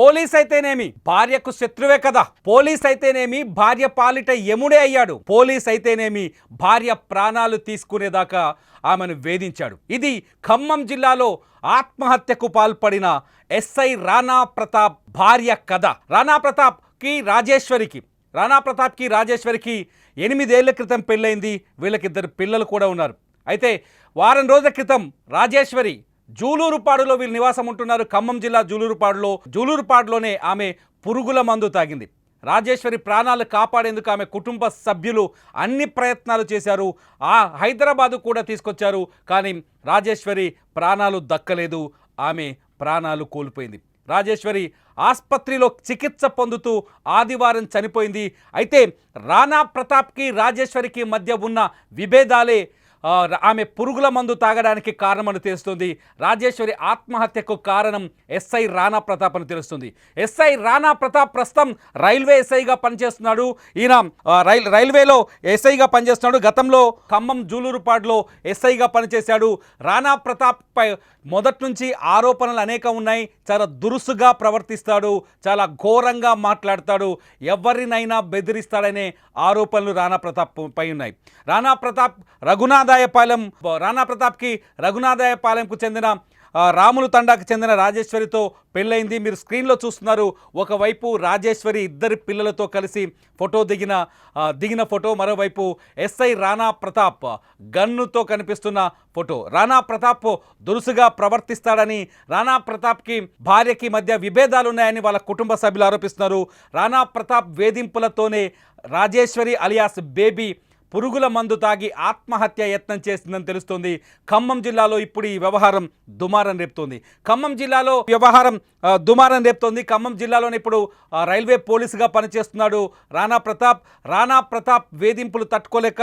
police అయితేనేమి భార్యకు శత్రువే కదా. పోలీస్ అయితేనేమి భార్య పాలిట యముడే అయ్యాడు. పోలీస్ అయితేనేమి భార్య ప్రాణాలు తీసుకునేదాకా ఆమెను వేధించాడు. ఇది ఖమ్మం జిల్లాలో ఆత్మహత్యకు పాల్పడిన ఎస్ఐ రాణా ప్రతాప్ భార్య కథ. రాణా ప్రతాప్కి రాజేశ్వరికి రాణా ప్రతాప్కి రాజేశ్వరికి ఎనిమిదేళ్ళ క్రితం పెళ్ళైంది. వీళ్ళకిద్దరు పిల్లలు కూడా ఉన్నారు. అయితే వారం రోజుల క్రితం రాజేశ్వరి జూలూరుపాడులో వీళ్ళు నివాసం ఉంటున్నారు ఖమ్మం జిల్లా జూలూరుపాడులో. జూలూరుపాడులోనే ఆమె పురుగుల మందు తాగింది. రాజేశ్వరి ప్రాణాలు కాపాడేందుకు ఆమె కుటుంబ సభ్యులు అన్ని ప్రయత్నాలు చేశారు. ఆ హైదరాబాదు కూడా తీసుకొచ్చారు. కానీ రాజేశ్వరి ప్రాణాలు దక్కలేదు. ఆమె ప్రాణాలు కోల్పోయింది. రాజేశ్వరి ఆసుపత్రిలో చికిత్స పొందుతూ ఆదివారం చనిపోయింది. అయితే రాణా ప్రతాప్కి రాజేశ్వరికి మధ్య ఉన్న విభేదాలే ఆమె పురుగుల మందు తాగడానికి కారణమని తెలుస్తుంది. రాజేశ్వరి ఆత్మహత్యకు కారణం ఎస్ఐ రాణా ప్రతాప్ అని తెలుస్తుంది. ఎస్ఐ రాణా ప్రతాప్ ప్రస్తుతం రైల్వే ఎస్ఐగా పనిచేస్తున్నాడు. ఈయన రైల్ రైల్వేలో ఎస్ఐగా పనిచేస్తున్నాడు. గతంలో ఖమ్మం జూలూరుపాడులో ఎస్ఐగా పనిచేశాడు. రాణా ప్రతాప్ పై మొదటి నుంచి ఆరోపణలు అనేక ఉన్నాయి. చాలా దురుసుగా ప్రవర్తిస్తాడు. చాలా ఘోరంగా మాట్లాడతాడు. ఎవరినైనా బెదిరిస్తాడనే ఆరోపణలు రాణా ప్రతాప్ పై ఉన్నాయి. రాణా ప్రతాప్ రఘునాథాయపాలెం రాణా ప్రతాప్కి రఘునాథాయపాలెంకు చెందిన రాములు తండాకు చెందిన రాజేశ్వరితో పెళ్ళైంది మీరు స్క్రీన్లో చూస్తున్నారు ఒకవైపు రాజేశ్వరి ఇద్దరి పిల్లలతో కలిసి ఫోటో దిగిన దిగిన ఫోటో మరోవైపు ఎస్ఐ రాణా ప్రతాప్ గన్నుతో కనిపిస్తున్న ఫోటో. రాణా ప్రతాప్ దురుసుగా ప్రవర్తిస్తాడని రాణా ప్రతాప్కి భార్యకి మధ్య విభేదాలు ఉన్నాయని వాళ్ళ కుటుంబ సభ్యులు ఆరోపిస్తున్నారు. రాణా ప్రతాప్ వేధింపులతోనే రాజేశ్వరి అలియాస్ బేబీ పురుగుల మందు తాగి ఆత్మహత్య యత్నం చేసిందని తెలుస్తోంది. ఖమ్మం జిల్లాలో ఇప్పుడు ఈ వ్యవహారం దుమారం రేపుతోంది. ఖమ్మం జిల్లాలో వ్యవహారం దుమారం రేపుతోంది. ఖమ్మం జిల్లాలోనే ఇప్పుడు రైల్వే పోలీసుగా పనిచేస్తున్నాడు రాణా ప్రతాప్. రాణా ప్రతాప్ వేధింపులు తట్టుకోలేక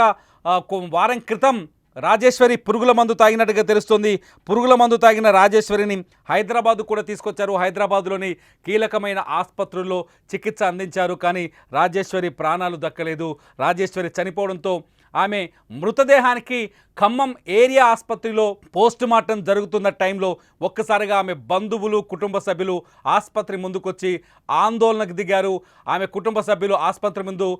వారం క్రితం రాజేశ్వరి పురుగుల మందు తాగినట్టుగా తెలుస్తుంది. పురుగుల మందు తాగిన రాజేశ్వరిని హైదరాబాద్ కూడా తీసుకొచ్చారు. హైదరాబాద్లోని కీలకమైన ఆసుపత్రుల్లో చికిత్స అందించారు. కానీ రాజేశ్వరి ప్రాణాలు దక్కలేదు. రాజేశ్వరి చనిపోవడంతో ఆమె మృతదేహానికి ఖమ్మం ఏరియా ఆసుపత్రిలో పోస్ట్ మార్టం జరుగుతున్న టైంలో ఒక్కసారిగా ఆమె బంధువులు కుటుంబ సభ్యులు ఆసుపత్రి ముందుకొచ్చి ఆందోళనకు దిగారు. ఆమె కుటుంబ సభ్యులు ఆసుపత్రి ముందు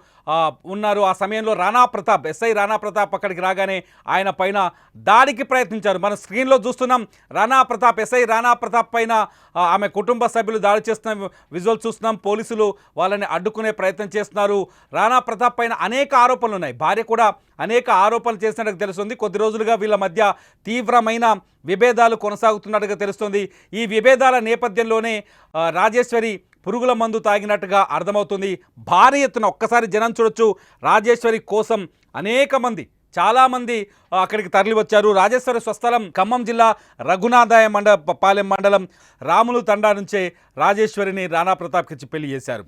ఉన్నారు. ఆ సమయంలో రాణా ప్రతాప్ ఎస్ఐ రాణా ప్రతాప్ అక్కడికి రాగానే ఆయన పైన దాడికి ప్రయత్నించారు. మనం స్క్రీన్లో చూస్తున్నాం రాణా ప్రతాప్ ఎస్ఐ రాణా ప్రతాప్ పైన ఆమె కుటుంబ సభ్యులు దాడి చేస్తున్న విజువల్ చూస్తున్నాం. పోలీసులు వాళ్ళని అడ్డుకునే ప్రయత్నం చేస్తున్నారు. రాణా ప్రతాప్ పైన అనేక ఆరోపణలు ఉన్నాయి. భార్య కూడా అనేక ఆరోపణలు చేసినట్టుగా తెలుస్తుంది. కొద్ది రోజులుగా వీళ్ళ మధ్య తీవ్రమైన విభేదాలు కొనసాగుతున్నట్టుగా తెలుస్తుంది. ఈ విభేదాల నేపథ్యంలోనే రాజేశ్వరి పురుగుల మందు తాగినట్టుగా అర్థమవుతుంది. భారీ ఎత్తున ఒక్కసారి జనం చూడొచ్చు. రాజేశ్వరి కోసం అనేక మంది చాలామంది అక్కడికి తరలి వచ్చారు రాజేశ్వరి స్వస్థలం ఖమ్మం జిల్లా రఘునాథాయ మండ పాలెం మండలం రాములు తండా నుంచే రాజేశ్వరిని రాణా ప్రతాప్కి పెళ్ళి చేశారు.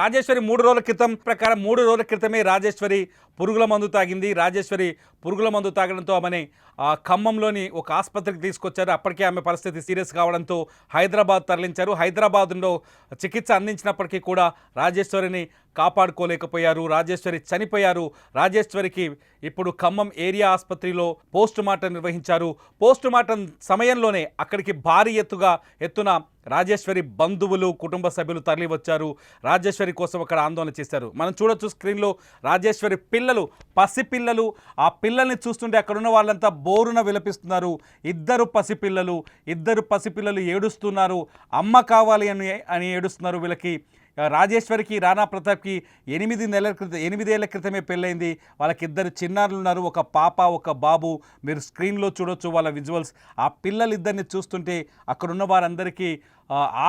రాజేశ్వరి మూడు రోజుల క్రితం ప్రకారం మూడు రోజుల క్రితమే రాజేశ్వరి పురుగుల మందు తాగింది. రాజేశ్వరి పురుగుల మందు తాగడంతో ఆమెని ఖమ్మంలోని ఒక ఆసుపత్రికి తీసుకొచ్చారు. అప్పటికే ఆమె పరిస్థితి సీరియస్ కావడంతో హైదరాబాద్ తరలించారు. హైదరాబాద్లో చికిత్స అందించినప్పటికీ కూడా రాజేశ్వరిని కాపాడుకోలేకపోయారు. రాజేశ్వరి చనిపోయారు. రాజేశ్వరికి ఇప్పుడు ఖమ్మం ఏరియా ఆసుపత్రిలో పోస్ట్ మార్టం నిర్వహించారు. పోస్ట్ మార్టం సమయంలోనే అక్కడికి భారీ ఎత్తుగా ఎత్తున రాజేశ్వరి బంధువులు కుటుంబ సభ్యులు తరలివచ్చారు. రాజేశ్వరి కోసం అక్కడ ఆందోళన చేశారు. మనం చూడొచ్చు స్క్రీన్లో రాజేశ్వరి పిల్లలు పసిపిల్లలు ఆ పిల్లల్ని చూస్తుంటే అక్కడున్న వాళ్ళంతా బోరున విలపిస్తున్నారు. ఇద్దరు పసిపిల్లలు ఇద్దరు పసిపిల్లలు ఏడుస్తున్నారు. అమ్మ కావాలి అని అని ఏడుస్తున్నారు వీళ్ళకి. రాజేశ్వరికి రాణా ప్రతాప్కి ఎనిమిది నెలల క్రితం ఎనిమిదేళ్ళ క్రితమే పెళ్ళైంది. వాళ్ళకి ఇద్దరు చిన్నారులు ఉన్నారు. ఒక పాప ఒక బాబు. మీరు స్క్రీన్లో చూడొచ్చు వాళ్ళ విజువల్స్. ఆ పిల్లలిద్దరిని చూస్తుంటే అక్కడున్న వారందరికీ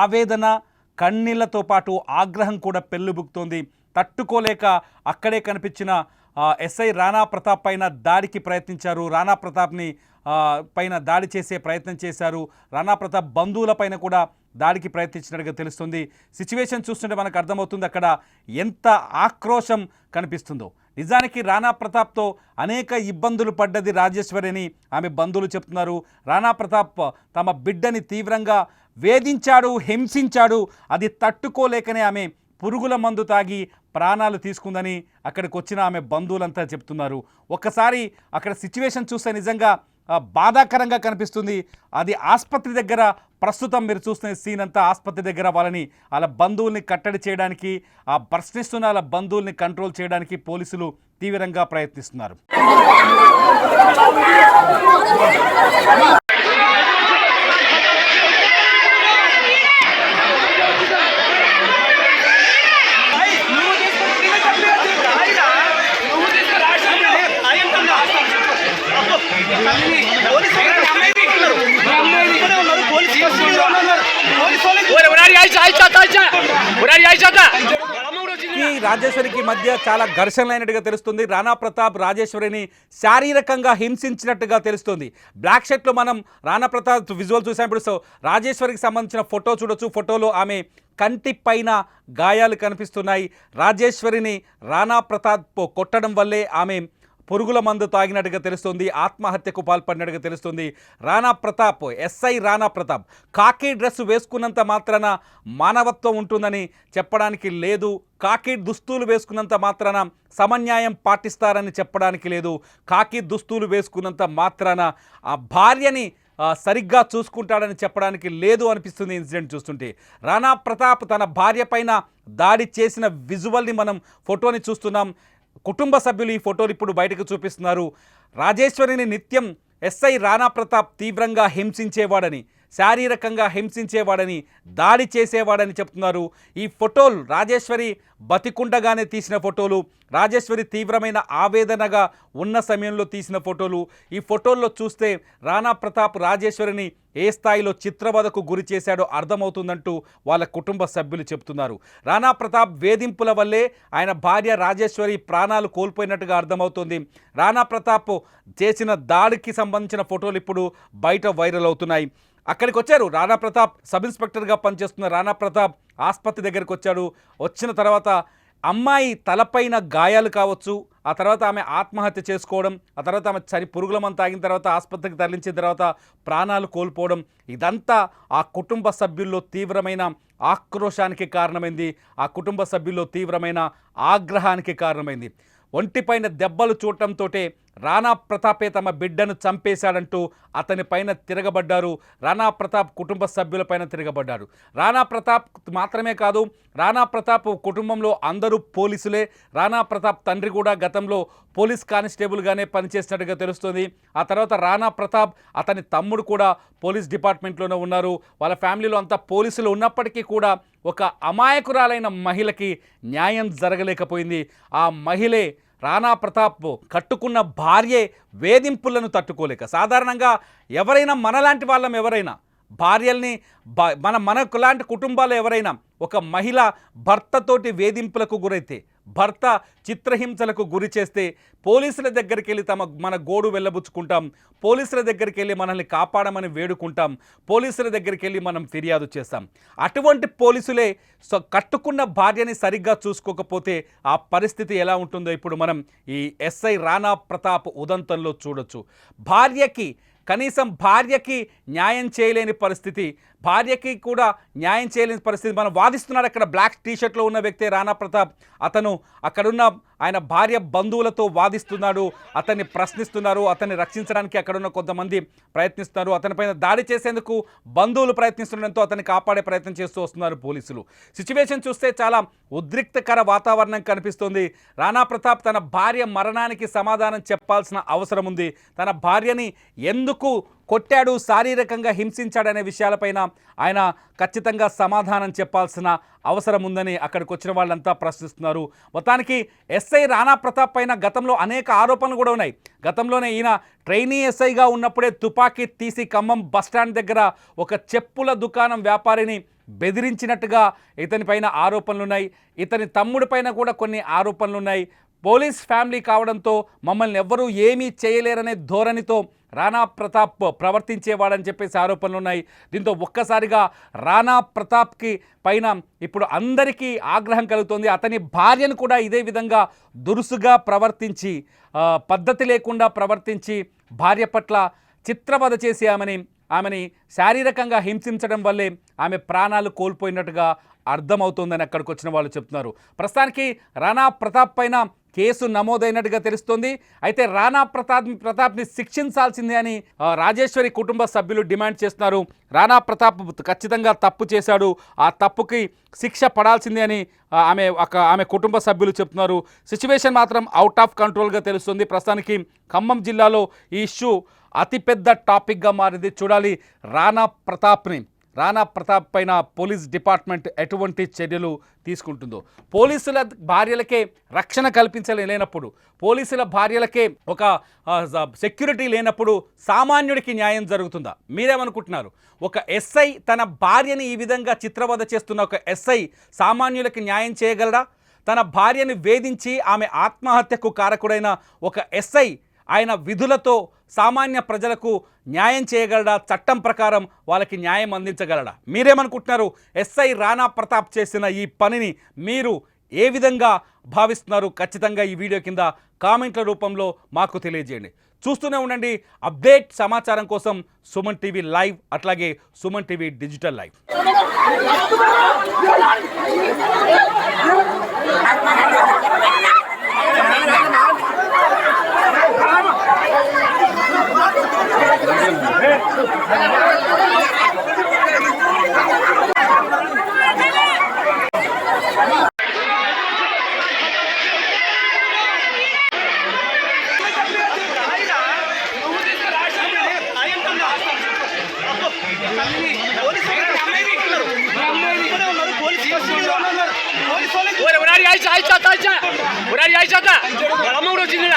ఆవేదన కన్నీళ్ళతో పాటు ఆగ్రహం కూడా పెళ్ళుబుక్తోంది. తట్టుకోలేక అక్కడే కనిపించిన ఎస్ఐ రాణా ప్రతాప్ పైన దాడికి ప్రయత్నించారు. రాణా ప్రతాప్ని పైన దాడి చేసే ప్రయత్నం చేశారు. రాణా ప్రతాప్ బంధువుల పైన కూడా దాడికి ప్రయత్నించినట్టుగా తెలుస్తుంది. సిచ్యువేషన్ చూస్తుంటే మనకు అర్థమవుతుంది అక్కడ ఎంత ఆక్రోశం కనిపిస్తుందో. నిజానికి రాణా ప్రతాప్తో అనేక ఇబ్బందులు పడ్డది రాజేశ్వరిని ఆమె బంధువులు చెప్తున్నారు. రాణా ప్రతాప్ తమ బిడ్డని తీవ్రంగా వేధించాడు హింసించాడు అది తట్టుకోలేకనే ఆమె పురుగుల మందు తాగి ప్రాణాలు తీసుకుందని అక్కడికి వచ్చిన ఆమె బంధువులంతా చెప్తున్నారు. ఒక్కసారి అక్కడ సిచ్యువేషన్ చూస్తే నిజంగా బాధాకరంగా కనిపిస్తుంది. అది ఆసుపత్రి దగ్గర ప్రస్తుతం మీరు చూస్తున్న సీన్ అంతా ఆసుపత్రి దగ్గర వాళ్ళని వాళ్ళ బంధువుల్ని కట్టడి చేయడానికి ఆ ప్రశ్నిస్తున్న వాళ్ళ బంధువుల్ని కంట్రోల్ చేయడానికి పోలీసులు తీవ్రంగా ప్రయత్నిస్తున్నారు. రాజేశ్వరికి మధ్య చాలా ఘర్షణలైనట్టుగా తెలుస్తుంది. రాణా ప్రతాప్ రాజేశ్వరిని శారీరకంగా హింసించినట్టుగా తెలుస్తుంది. బ్లాక్ షర్ట్లో మనం రాణా ప్రతాప్ విజువల్ చూసినప్పుడు సో రాజేశ్వరికి సంబంధించిన ఫోటో చూడొచ్చు. ఫోటోలో ఆమె కంటి పైన గాయాలు కనిపిస్తున్నాయి. రాజేశ్వరిని రాణా ప్రతాప్ కొట్టడం వల్లే ఆమె పురుగుల మందు తాగినట్టుగా తెలుస్తుంది ఆత్మహత్యకు పాల్పడినట్టుగా తెలుస్తుంది. రాణా ప్రతాప్ ఎస్ఐ రాణా ప్రతాప్ కాకి డ్రెస్ వేసుకున్నంత మాత్రాన మానవత్వం ఉంటుందని చెప్పడానికి లేదు. కాకి దుస్తులు వేసుకున్నంత మాత్రాన సమన్యాయం పాటిస్తారని చెప్పడానికి లేదు. కాకి దుస్తులు వేసుకున్నంత మాత్రాన ఆ భార్యని సరిగ్గా చూసుకుంటాడని చెప్పడానికి లేదు అనిపిస్తుంది ఇన్సిడెంట్ చూస్తుంటే. రాణా ప్రతాప్ తన భార్య పైన దాడి చేసిన విజువల్ని మనం ఫోటోని చూస్తున్నాం. కుటుంబ సభ్యులు ఈ ఫోటోలు ఇప్పుడు బయటకు చూపిస్తున్నారు. రాజేశ్వరిని నిత్యం ఎస్ఐ రాణా ప్రతాప్ తీవ్రంగా హింసించేవాడని శారీరకంగా హింసించేవాడని దాడి చేసేవాడని చెప్తున్నారు. ఈ ఫోటోలు రాజేశ్వరి బతికుండగానే తీసిన ఫోటోలు రాజేశ్వరి తీవ్రమైన ఆవేదనగా ఉన్న సమయంలో తీసిన ఫోటోలు. ఈ ఫోటోల్లో చూస్తే రాణా ప్రతాప్ రాజేశ్వరిని ఏ స్థాయిలో చిత్రవదకు గురి చేశాడో అర్థమవుతుందంటూ వాళ్ళ కుటుంబ సభ్యులు చెప్తున్నారు. రాణా ప్రతాప్ వేధింపుల వల్లే ఆయన భార్య రాజేశ్వరి ప్రాణాలు కోల్పోయినట్టుగా అర్థమవుతుంది. రాణా ప్రతాప్ చేసిన దాడికి సంబంధించిన ఫోటోలు ఇప్పుడు బయట వైరల్ అవుతున్నాయి. అక్కడికి వచ్చారు రాణా ప్రతాప్ సబ్ ఇన్స్పెక్టర్గా పనిచేస్తున్న రాణా ప్రతాప్ ఆసుపత్రి దగ్గరికి వచ్చాడు. వచ్చిన తర్వాత అమ్మాయి తలపైన గాయాలు కావచ్చు ఆ తర్వాత ఆమె ఆత్మహత్య చేసుకోవడం ఆ తర్వాత ఆమె చని పురుగుల మందు తాగిన తర్వాత ఆసుపత్రికి తరలించిన తర్వాత ప్రాణాలు కోల్పోవడం ఇదంతా ఆ కుటుంబ సభ్యుల్లో తీవ్రమైన ఆక్రోశానికి కారణమైంది. ఆ కుటుంబ సభ్యుల్లో తీవ్రమైన ఆగ్రహానికి కారణమైంది. ఒంటిపైన దెబ్బలు చూడటంతో రాణా ప్రతాపే తమ బిడ్డను చంపేశాడంటూ అతని పైన తిరగబడ్డారు. రాణా ప్రతాప్ కుటుంబ సభ్యులపైన తిరగబడ్డారు. రాణా ప్రతాప్ మాత్రమే కాదు రాణా ప్రతాప్ కుటుంబంలో అందరూ పోలీసులే. రాణా ప్రతాప్ తండ్రి కూడా గతంలో పోలీస్ కానిస్టేబుల్గానే పనిచేసినట్టుగా తెలుస్తుంది. ఆ తర్వాత రాణా ప్రతాప్ అతని తమ్ముడు కూడా పోలీస్ డిపార్ట్మెంట్లోనే ఉన్నారు. వాళ్ళ ఫ్యామిలీలో అంతా పోలీసులు ఉన్నప్పటికీ కూడా ఒక అమాయకురాలైన మహిళకి న్యాయం జరగలేకపోయింది. ఆ మహిళే రాణా ప్రతాప్ కట్టుకున్న భార్యే వేధింపులను తట్టుకోలేక సాధారణంగా ఎవరైనా మనలాంటి వాళ్ళం ఎవరైనా భార్యల్ని మన మనకు లాంటి కుటుంబాలు ఎవరైనా ఒక మహిళ భర్తతోటి వేధింపులకు గురైతే భర్త చిత్రహింసలకు గురి చేస్తే పోలీసుల దగ్గరికి వెళ్ళి తమ మన గోడు వెళ్ళబుచ్చుకుంటాం. పోలీసుల దగ్గరికి వెళ్ళి మనల్ని కాపాడమని వేడుకుంటాం. పోలీసుల దగ్గరికి వెళ్ళి మనం ఫిర్యాదు చేస్తాం. అటువంటి పోలీసులే సో కట్టుకున్న భార్యని సరిగ్గా చూసుకోకపోతే ఆ పరిస్థితి ఎలా ఉంటుందో ఇప్పుడు మనం ఈ ఎస్ఐ రాణా ప్రతాప్ ఉదంతంలో చూడొచ్చు. భార్యకి కనీసం భార్యకి న్యాయం చేయలేని పరిస్థితి భార్యకి కూడా న్యాయం చేయలేని పరిస్థితి. మనం వాదిస్తున్నాడు అక్కడ బ్లాక్ టీషర్ట్లో ఉన్న వ్యక్తి రానా ప్రతాప్. అతను అక్కడున్న ఆయన భార్య బంధువులతో వాదిస్తున్నాడు అతన్ని ప్రశ్నిస్తున్నారు అతన్ని రక్షించడానికి అక్కడున్న కొంతమంది ప్రయత్నిస్తున్నారు అతనిపైన దాడి చేసేందుకు బంధువులు ప్రయత్నిస్తుండడంతో అతన్ని కాపాడే ప్రయత్నం చేస్తూ వస్తున్నారు పోలీసులు. సిచ్యువేషన్ చూస్తే చాలా ఉద్రిక్తకర వాతావరణం కనిపిస్తుంది. రాణా ప్రతాప్ తన భార్య మరణానికి సమాధానం చెప్పాల్సిన అవసరం ఉంది. తన భార్యని ఎందుకు కొట్టాడు శారీరకంగా హింసించాడనే విషయాలపైన ఆయన ఖచ్చితంగా సమాధానం చెప్పాల్సిన అవసరం ఉందని అక్కడికి వచ్చిన వాళ్ళంతా ప్రశ్నిస్తున్నారు. మొత్తానికి ఎస్ఐ రాణా ప్రతాప్ పైన గతంలో అనేక ఆరోపణలు కూడా ఉన్నాయి. గతంలోనే ఈయన ట్రైనీ ఎస్ఐగా ఉన్నప్పుడే తుపాకీ తీసి ఖమ్మం బస్టాండ్ దగ్గర ఒక చెప్పుల దుకాణం వ్యాపారిని బెదిరించినట్టుగా ఇతని పైన ఆరోపణలు ఉన్నాయి ఇతని తమ్ముడి పైన కూడా కొన్ని ఆరోపణలు ఉన్నాయి పోలీస్ ఫ్యామిలీ కావడంతో మమ్మల్ని ఎవ్వరూ ఏమీ చేయలేరనే ధోరణితో రాణా ప్రతాప్ ప్రవర్తించేవాడని చెప్పేసి ఆరోపణలు ఉన్నాయి. దీంతో ఒక్కసారిగా రాణా ప్రతాప్కి పైన ఇప్పుడు అందరికీ ఆగ్రహం కలుగుతోంది. అతని భార్యను కూడా ఇదే విధంగా దురుసుగా ప్రవర్తించి పద్ధతి లేకుండా ప్రవర్తించి భార్య పట్ల చిత్రవద చేసి ఆమెని ఆమెని శారీరకంగా హింసించడం వల్లే ఆమె ప్రాణాలు కోల్పోయినట్టుగా అర్థమవుతోందని అక్కడికి వచ్చిన వాళ్ళు చెప్తున్నారు. ప్రస్తుతానికి రాణా ప్రతాప్ పైన కేసు నమోదైనట్టుగా తెలుస్తోంది. అయితే రాణా ప్రతాప్ ప్రతాప్ని శిక్షించాల్సిందే అని రాజేశ్వరి కుటుంబ సభ్యులు డిమాండ్ చేస్తున్నారు. రాణా ప్రతాప్ ఖచ్చితంగా తప్పు చేశాడు. ఆ తప్పుకి శిక్ష పడాల్సిందే అని ఆమె ఒక ఆమె కుటుంబ సభ్యులు చెప్తున్నారు. సిచ్యువేషన్ మాత్రం అవుట్ ఆఫ్ కంట్రోల్గా తెలుస్తుంది. ప్రస్తుతానికి ఖమ్మం జిల్లాలో ఈ ఇష్యూ అతిపెద్ద టాపిక్గా మారింది. చూడాలి రాణా ప్రతాప్ని. రాణా ప్రతాప్ పైన పోలీస్ డిపార్ట్మెంట్ ఎటువంటి చర్యలు తీసుకుంటుందో. పోలీసుల భార్యలకే రక్షణ కల్పించలేనప్పుడు పోలీసుల భార్యలకే ఒక సెక్యూరిటీ లేనప్పుడు సామాన్యుడికి న్యాయం జరుగుతుందా? మీరేమనుకుంటున్నారు? ఒక ఎస్ఐ తన భార్యని ఈ విధంగా చిత్రవద చేస్తున్న ఒక ఎస్ఐ సామాన్యులకి న్యాయం చేయగలడా? తన భార్యని వేధించి ఆమె ఆత్మహత్యకు కారకుడైన ఒక ఎస్ఐ ఆయన విధులతో సామాన్య ప్రజలకు న్యాయం చేయగలడా? చట్టం ప్రకారం వాళ్ళకి న్యాయం అందించగలడా? మీరేమనుకుంటున్నారు? ఎస్ఐ రాణా ప్రతాప్ చేసిన ఈ పనిని మీరు ఏ విధంగా భావిస్తున్నారు? ఖచ్చితంగా ఈ వీడియో కింద కామెంట్ల రూపంలో మాకు తెలియజేయండి. చూస్తూనే ఉండండి. అప్డేట్ సమాచారం కోసం సుమన్ టీవీ లైవ్ అట్లాగే సుమన్ టీవీ డిజిటల్ లైవ్. ఒరే ఒరారి ఆయిషా ఆయిషా ఆయిషా ఒరారి ఆయిషా అమ్మ కూడా వచ్చింది ఈడ.